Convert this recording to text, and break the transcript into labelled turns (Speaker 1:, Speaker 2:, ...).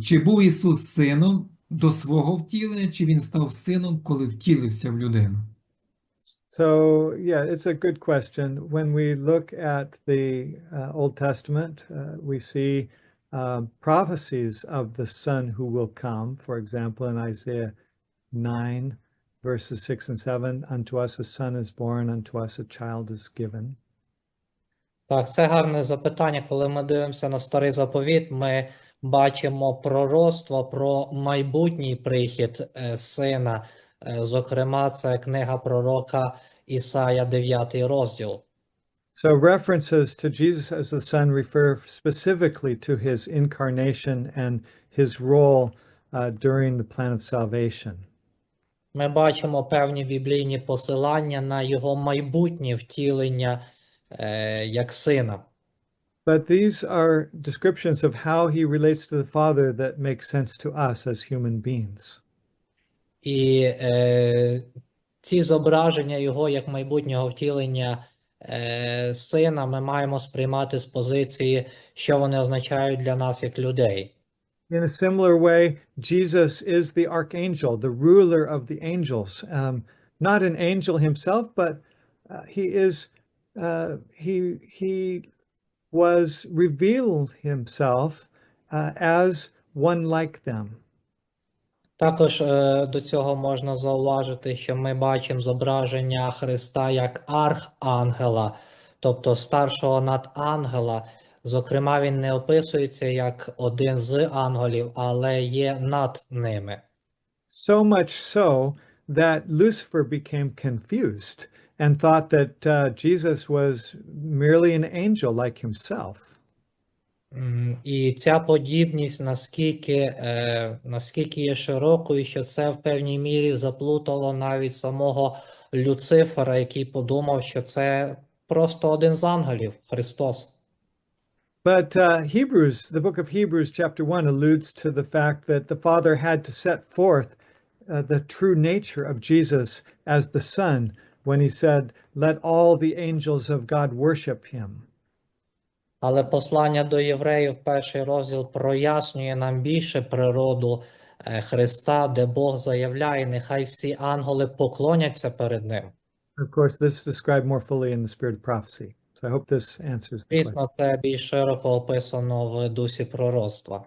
Speaker 1: Чи був Ісус сином до свого втілення, чи він став сином, коли втілився в людину?
Speaker 2: So, yeah, it's a good question. When we look at the uh, Old Testament, uh, we see um, prophecies of the Son who will come. For example, in Isaiah 9, verses 6 and 7 Unto us a son is born, unto us a child is given.
Speaker 3: Так, це гарне запитання. Коли ми дивимося на старий заповіт, ми бачимо пророцтво про майбутній прихід е, сина. Е, Зокрема, це книга пророка Ісая, 9 розділ.
Speaker 2: So, references to Jesus as the Son refer specifically to his incarnation and his role uh, during the plan of salvation.
Speaker 3: Ми бачимо певні біблійні посилання на його майбутнє втілення е, як сина.
Speaker 2: But these are descriptions of how he relates to the Father that make sense to us as human beings.
Speaker 3: І е, ці зображення його як майбутнього втілення е, сина ми маємо сприймати з позиції, що вони означають для нас як людей.
Speaker 2: In a similar way, Jesus is the archangel, the ruler of the angels. Um, not an angel himself, but uh, he is, uh, he, he was revealed himself uh, as one like them.
Speaker 3: Також е, до цього можна зауважити, що ми бачимо зображення Христа як архангела, тобто старшого над ангела. Зокрема, він не описується як один з ангелів, але є над ними.
Speaker 2: So much so that Lucifer became confused and thought that uh, Jesus was merely an angel like himself.
Speaker 3: М, І ця подібність наскільки, е, наскільки є широкою, що це в певній мірі заплутало навіть самого Люцифера, який подумав, що це просто один з ангелів, Христос.
Speaker 2: But uh, Hebrews, the book of Hebrews, chapter 1, alludes to the fact that the Father had to set forth uh, the true nature of Jesus as the Son When he said, Let all the angels of God worship him.
Speaker 3: Але послання до євреїв, перший розділ, прояснює нам більше природу е, Христа, де Бог заявляє, нехай всі ангели поклоняться перед Ним.
Speaker 2: Of course, this is described more fully in the spirit of prophecy. So I hope this answers the question.
Speaker 3: Це більш широко описано в дусі пророцтва.